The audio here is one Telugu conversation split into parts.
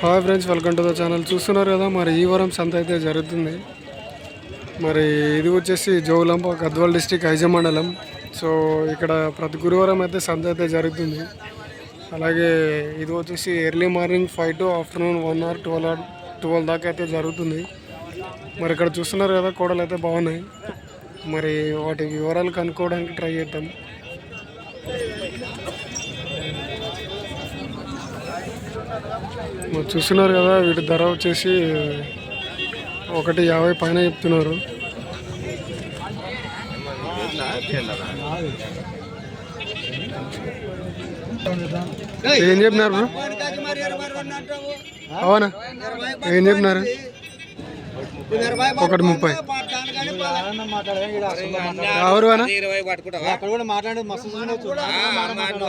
Hi friends welcome to the channel. చూస్తున్నారు కదా మరి ఈ వారం సంత అయితే జరుగుతుంది. మరి ఇది వచ్చేసి జోగులాంప గద్వాల్ డిస్టిక్ ఐజ మండలం. సో ఇక్కడ ప్రతి గురువారం అయితే సంత అయితే జరుగుతుంది. అలాగే ఇది వచ్చేసి early morning five to afternoon one hour twelve hour twelve దాకా అయితే జరుగుతుంది. మరి ఇక్కడ చూస్తున్నారు కదా కోడలు అయితే బాగున్నాయి. మరి వాటి వివరాలు కనుక్కోవడానికి ట్రై చేద్దాం. మరి చూస్తున్నారు కదా వీటి ధర వచ్చేసి ఒకటి యాభై పైన చెప్తున్నారు. ఏం చెప్పినారు బ్రో? అవునా ఏం చెప్పినారు? ఒకటి ముప్పై. ఇరవై పట్టుకుంటావా అక్కడ కూడా మస్తు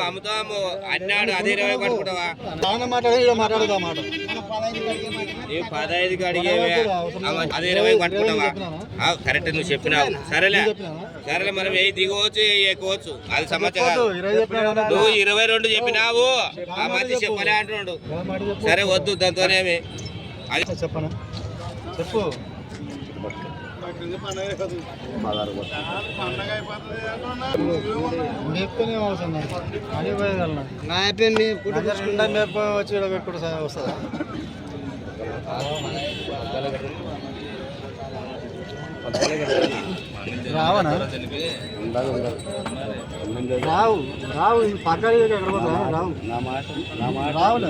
అమ్ముతాము అన్నాడు అదే ఇరవై పట్టుకుంటావా? బాగానే మాట్లాడేది ఇక్కడ మాట్లాడదు ఆ మాట ఏ పదహైదుకి అడిగేవే అమ్మ, అదే ఇరవై పట్టుకుంటావా? ఆ, కరెక్ట్ నువ్వు చెప్పినావు. సరేలే. సరేలే మనం ఏ దిగవచ్చు ఎక్కవచ్చు? అది సమస్య నువ్వు ఇరవై రెండు చెప్పినావు. ఆ మధ్య చెప్పలే అంటున్నాడు. సరే వద్దు దాంతోనేమి. అది చెప్పను? చెప్పు. నాకు. అని పోయేదల్లా. నడుచుకుంటా మేపు వచ్చి పెట్టుకుంటూ స- వస్తుందా? రావనా? రావు రావు పక్కన ఎక్కడ పోతా? రావు. రావునా?